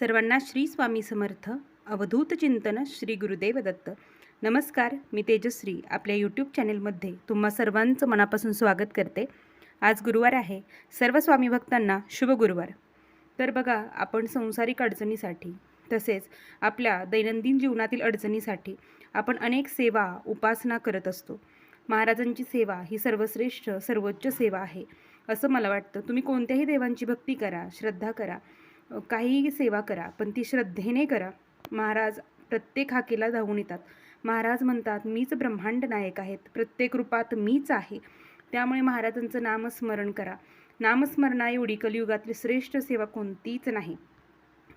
सर्वांना श्री स्वामी समर्थ अवधूत चिंतन श्री गुरुदेव दत्त. नमस्कार मी तेजश्री. आपल्या यूट्यूब चॅनेलमध्ये तुम्हा सर्वांचं मनापासून स्वागत करते. आज गुरुवार आहे. सर्व स्वामी भक्तांना शुभ गुरुवार. तर बघा आपण संसारिक अडचणीसाठी तसेच आपल्या दैनंदिन जीवनातील अडचणीसाठी आपण अनेक सेवा उपासना करत असतो. महाराजांची सेवा ही सर्वश्रेष्ठ सर्वोच्च सेवा आहे. असं मला वाटतं. तुम्ही कोणत्याही देवांची भक्ती करा श्रद्धा करा. काहीही सेवा करा पण ती श्रद्धेने करा. महाराज प्रत्येक हाकेला धावून येतात. महाराज म्हणतात मीच ब्रह्मांड नायक आहेत. प्रत्येक रूपात मीच आहे. त्यामुळे महाराजांचं नामस्मरण करा. नामस्मरणा एवढी कलियुगातली श्रेष्ठ सेवा कोणतीच नाही.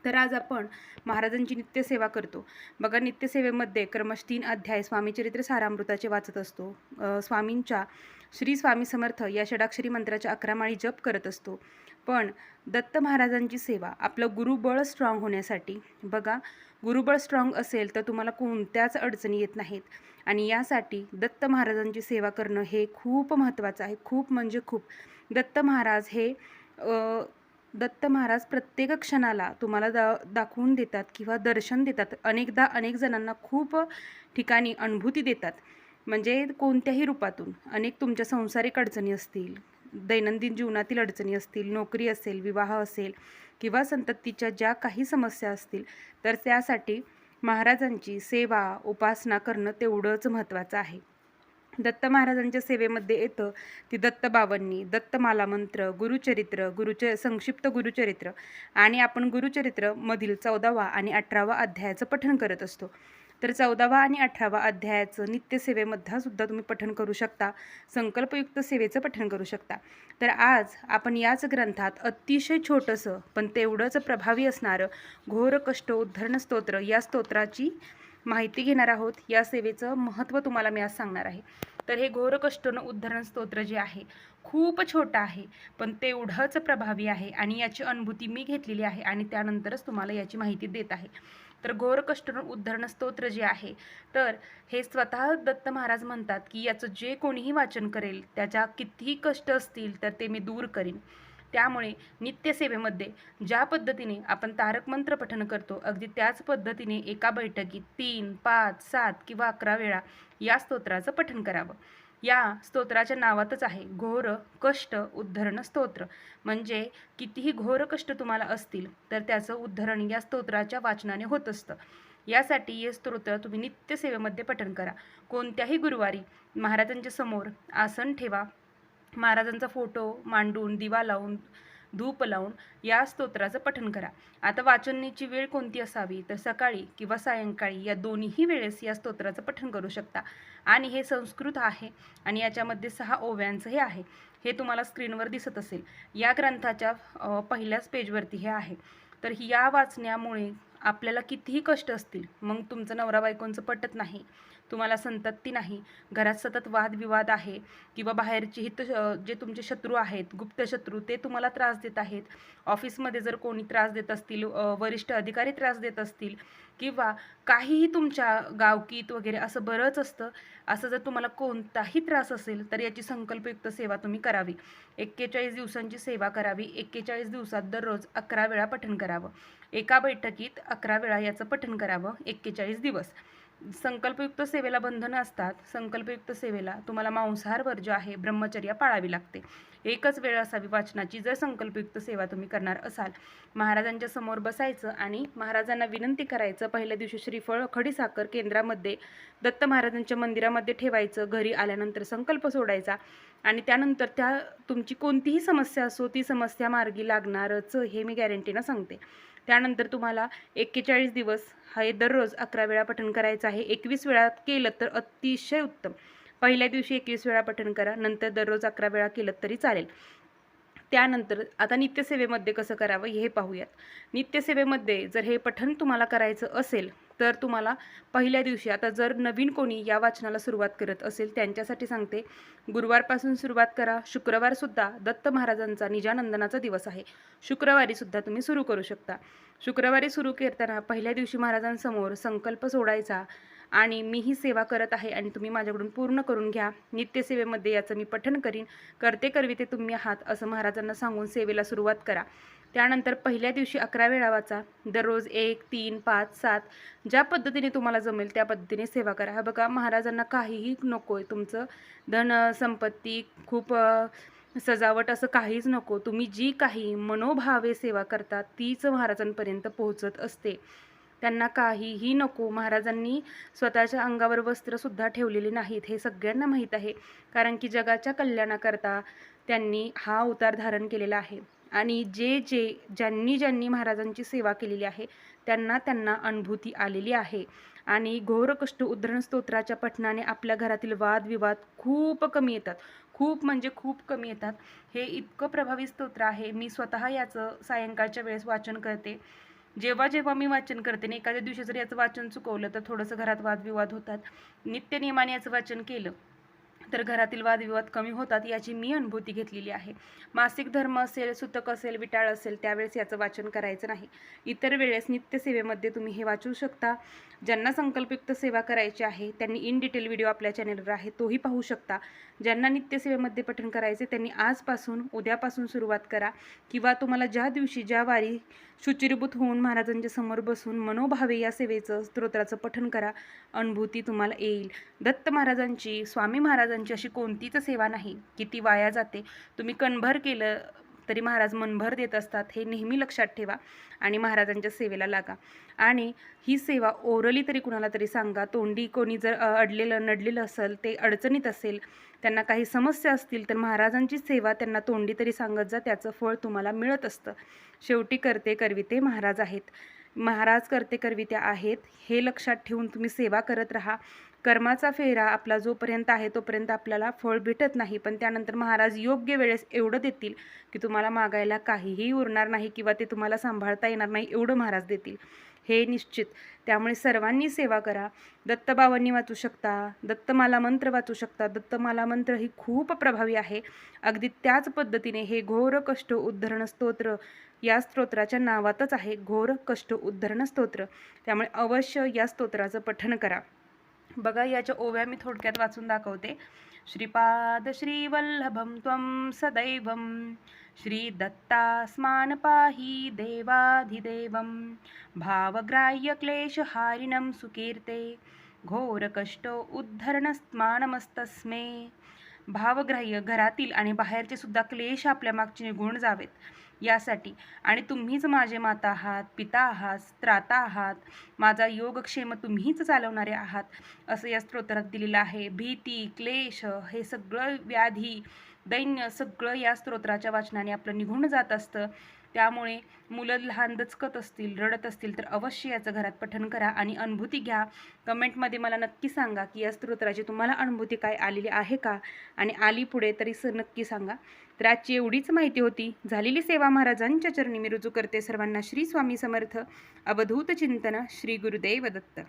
तर आज आपण महाराजांची नित्यसेवा करतो. बघा नित्यसेवेमध्ये क्रमश तीन अध्याय स्वामीचरित्र सारामृताचे वाचत असतो. स्वामींच्या श्री स्वामी समर्थ या षडाक्षरी मंत्राच्या अकरा माळी जप करत असतो. पण दत्त महाराजांची सेवा आपलं गुरुबळ स्ट्रॉंग होण्यासाठी. बघा गुरुबळ स्ट्रॉंग असेल तर तुम्हाला कोणत्याच अडचणी येत नाहीत. आणि यासाठी दत्त महाराजांची सेवा करणं हे खूप महत्त्वाचं आहे. खूप म्हणजे खूप. दत्त महाराज हे दत्त महाराज प्रत्येक क्षणाला तुम्हाला दा दाखवून देतात किंवा दर्शन देतात. अनेकदा अनेक जणांना खूप ठिकाणी अनुभूती देतात. म्हणजे कोणत्याही रूपातून अनेक तुमच्या संसारिक अडचणी असतील दैनंदिन जीवनातील अडचणी असतील नोकरी असेल विवाह असेल किंवा संततीच्या ज्या काही समस्या असतील तर त्यासाठी महाराजांची सेवा उपासना करणं तेवढंच महत्त्वाचं आहे. दत्त महाराजांच्या सेवेमध्ये येतं ती दत्त बावन्नी दत्तमाला मंत्र गुरुचरित्र गुरुच संक्षिप्त गुरुचरित्र आणि आपण गुरुचरित्र मधील चौदावा आणि अठरावा अध्यायाचं पठण करत असतो. तर चौदावा आणि अठरावा अध्यायाचं नित्यसेवेमध्ये सुद्धा तुम्ही पठण करू शकता. संकल्पयुक्त सेवेचं पठण करू शकता. तर आज आपण याच ग्रंथात अतिशय छोटंसं पण तेवढंच प्रभावी असणारं घोर कष्ट उद्धरण स्तोत्र या स्तोत्राची माहिती घेणार आहोत. या सेवेचं महत्त्व तुम्हाला मी आज सांगणार आहे. तर हे घोर कष्टन उद्धरण स्तोत्र जे आहे खूप छोटं आहे पण तेवढंच प्रभावी आहे आणि याची अनुभूती मी घेतलेली आहे आणि त्यानंतरच तुम्हाला याची माहिती देत आहे. तर घोर उद्धरण स्तोत्र जे आहे तर हे स्वतः दत्त महाराज म्हणतात की याचं जे कोणीही वाचन करेल त्याच्या कितीही कष्ट असतील तर ते मी दूर करीन. त्यामुळे नित्यसेवेमध्ये ज्या पद्धतीने आपण तारक मंत्र पठन करतो अगदी त्याच पद्धतीने एका बैठकीत तीन पाच सात किंवा अकरा वेळा या स्तोत्राचं पठन करावं. या स्तोत्राच्या नावातच आहे. घोर कष्ट उद्धरण स्तोत्र. म्हणजे कितीही घोर कष्ट तुम्हाला असतील तर त्याचं उद्धरण या स्तोत्राच्या वाचनाने होत असतं. यासाठी हे स्तोत्र तुम्ही नित्यसेवेमध्ये पठण करा. कोणत्याही गुरुवारी महाराजांच्या समोर आसन ठेवा. महाराजांचा फोटो मांडून दिवा लावून धूप लावून या स्तोत्राचं पठण करा. आता वाचनाची वेळ कोणती असावी? तर सकाळी किंवा सायंकाळी या दोन्हीही वेळेस या स्तोत्राचं पठण करू शकता. आणि हे संस्कृत आहे आणि याच्यामध्ये सहा ओव्यांचं हे आहे. हे तुम्हाला स्क्रीनवर दिसत असेल. या ग्रंथाच्या पहिल्याच पेजवरती हे आहे. तर या वाचण्यामुळे आपल्याला कितीही कष्ट असतील मग तुमचं नवरा बायकोंचं पटत नाही. तुम्हाला संतती नाही. घरात सतत वादविवाद आहे किंवा बाहेरचे हित जे तुमचे शत्रू आहेत गुप्त शत्रू ते तुम्हाला त्रास देत आहेत. ऑफिसमध्ये जर कोणी त्रास देत असतील वरिष्ठ अधिकारी त्रास देत असतील किंवा काहीही तुमच्या गावकीत वगैरे असं बरंच असतं असं जर तुम्हाला कोणताही त्रास असेल तर याची संकल्पयुक्त सेवा तुम्ही करावी. एक्केचाळीस दिवसांची सेवा करावी. एक्केचाळीस दिवसात दररोज अकरा वेळा पठण करावं. एका बैठकीत अकरा वेळा याचं पठण करावं. एक्केचाळीस दिवस. संकल्पयुक्त सेवेला बंधनं असतात. संकल्पयुक्त सेवेला तुम्हाला मांसाहार जो आहे ब्रह्मचर्या पाळावी लागते. एकच वेळ असावी वाचनाची जर संकल्पयुक्त सेवा तुम्ही करणार असाल. महाराजांच्या समोर बसायचं आणि महाराजांना विनंती करायचं पहिल्या दिवशी श्रीफळ खडीसाखर केंद्रामध्ये दत्त महाराजांच्या मंदिरामध्ये ठेवायचं घरी आल्यानंतर संकल्प सोडायचा आणि त्यानंतर त्या तुमची कोणतीही समस्या असो ती समस्या मार्गी लागणारच हे मी गॅरंटीनं सांगते. त्यानंतर तुम्हाला एक्केचाळीस दिवस हे दररोज अकरा वेळा पठण करायचं आहे. एकवीस वेळा केलं तर अतिशय उत्तम. पहिल्या दिवशी एकवीस वेळा पठण करा नंतर दररोज अकरा वेळा केलं तरी चालेल. त्यानंतर आता नित्यसेवेमध्ये कसं करावं हे पाहूयात. नित्यसेवेमध्ये जर हे पठण तुम्हाला करायचं असेल तर तुम्हाला पहिल्या दिवशी आता जर नवीन कोणी या वाचनाला सुरुवात करत असेल त्यांच्यासाठी सांगते गुरुवारपासून सुरुवात करा. शुक्रवारसुद्धा दत्त महाराजांचा निजानंदनाचा दिवस आहे. शुक्रवारीसुद्धा तुम्ही सुरू करू शकता. शुक्रवारी सुरू करताना पहिल्या दिवशी महाराजांसमोर संकल्प सोडायचा. आणि मी ही सेवा करत आहे आणि तुम्ही माझ्याकडून पूर्ण करून घ्या. नित्यसेवेमध्ये याचं मी पठन करीन. करते करविते तुम्ही आहात असं महाराजांना सांगून सेवेला सुरुवात करा. त्यानंतर पहिल्या दिवशी अकरा वेळा वाचा. दररोज एक तीन पाच सात ज्या पद्धतीने तुम्हाला जमेल त्या पद्धतीने सेवा करा. हा बघा महाराजांना काहीही नको आहे तुमचं धन संपत्ती खूप सजावट असं काहीच नको. तुम्ही जी काही मनोभावे सेवा करता तीच महाराजांपर्यंत पोहोचत असते. त्यांना काहीही नको. महाराजांनी स्वतःच्या अंगावर वस्त्रसुद्धा ठेवलेले नाहीत. हे सगळ्यांना माहीत आहे. कारण की जगाच्या कल्याणाकरता त्यांनी हा अवतार धारण केलेला आहे. आणि जे जे ज्यांनी ज्यांनी महाराजांची सेवा केलेली आहे त्यांना त्यांना अनुभूती आलेली आहे. आणि घोरकष्ट उद्धरण स्तोत्राच्या पठणाने आपल्या घरातील वादविवाद खूप कमी येतात. खूप म्हणजे खूप कमी येतात. हे इतकं प्रभावी स्तोत्र आहे. मी स्वतः याचं सायंकाळच्या वेळेस वाचन करते. जेव्हा जेव्हा मी वाचन करते आणि एखाद्या दिवशी जर याचं वाचन चुकवलं तर थोडंसं घरात वादविवाद होतात. नित्यनियमाने याचं वाचन केलं तर घरातील वादविवाद कमी होतात याची मी अनुभूती घेतलेली आहे. मासिक धर्म असेल सुतक असेल विटाळ असेल त्यावेळेस याचं वाचन करायचं नाही. इतर वेळेस नित्यसेवेमध्ये तुम्ही हे वाचू शकता. ज्यांना संकल्पयुक्त सेवा करायची आहे त्यांनी इन डिटेल व्हिडिओ आपल्या चॅनेलवर आहे तोही पाहू शकता. ज्यांना नित्यसेवेमध्ये पठण करायचे त्यांनी आजपासून उद्यापासून सुरुवात करा. किंवा तुम्हाला ज्या दिवशी ज्या वारी शुचिरभूत होऊन महाराजांच्या समोर बसून मनोभावे या सेवेचं स्तोत्राचं पठन करा. अनुभूती तुम्हाला येईल. दत्त महाराजांची स्वामी महाराजांची अशी कोणतीच सेवा नाही. की ती वाया जाते. तुम्ही कणभर केलं तरी महाराज मनभर देत असतात हे नेहमी लक्षात ठेवा आणि महाराजांच्या सेवेला लागा. आणि ही सेवा ओरली तरी कुणाला तरी सांगा. तोंडी कोणी जर अडलेलं नडलेलं असेल ते अडचणीत असेल त्यांना काही समस्या असतील तर महाराजांची सेवा त्यांना तोंडी तरी सांगत जा त्याचं फळ तुम्हाला मिळत असतं. शेवटी करते करविते महाराज आहेत. महाराज करते करविते आहेत हे लक्षात ठेवून तुम्ही सेवा करत राहा. कर्माचा फेरा आपला जोपर्यंत आहे तोपर्यंत आपल्याला फळ भेटत नाही. पण त्यानंतर महाराज योग्य वेळेस एवढं देतील की तुम्हाला मागायला काहीही उरणार नाही किंवा ते तुम्हाला सांभाळता येणार नाही एवढं महाराज देतील. हे निश्चित. त्यामुळे सर्वांनी सेवा करा. दत्तबावांनी वाचू शकता. दत्तमाला मंत्र वाचू शकता. दत्तमाला मंत्र ही खूप प्रभावी आहे. अगदी त्याच पद्धतीने हे घोर कष्ट उद्धरण स्तोत्र या स्तोत्राच्या नावातच आहे. घोर कष्ट उद्धरण स्तोत्र. त्यामुळे अवश्य या स्तोत्राचं पठण करा. बघा याच्या ओव्या मी थोडक्यात वाचून दाखवते. श्रीपाद श्रीवल्लभं त्वं सदैवं श्रीदत्तास्मान् पाहि देवाधिदेवं। भावग्राह्यक्लेशहारिणं सुकीर्ते। घोरकष्ट उद्धरणस्मानमस्तस्मे। भावग्राह्य घरातील आणि बाहेरचे सुद्धा क्लेश आपल्या मागचे निघून जावेत. यासाठी. आणि तुम्हीच माझे माता आहात पिता आहात त्राता आहात माझा योगक्षेम तुम्हीच चालवणारे आहात असं या स्तोत्रात दिलेलं आहे. भीती क्लेश हे सगळं व्याधी दैन्य सगळं या स्तोत्राच्या वाचनाने आपलं निघून जात असतं. त्यामुळे मुलं लहान दचकत असतील रडत असतील तर अवश्य याचं घरात पठण करा आणि अनुभूती घ्या. कमेंटमध्ये मला नक्की सांगा की या स्तोत्राची तुम्हाला अनुभूती काय आलेली आहे का? आणि आली पुढे तरी स नक्की सांगा. तर आजची एवढीच माहिती होती. झालेली सेवा महाराजांच्या चरणी मी रुजू करते. सर्वांना श्री स्वामी समर्थ. अवधूत चिंतन. श्री गुरुदेव दत्त.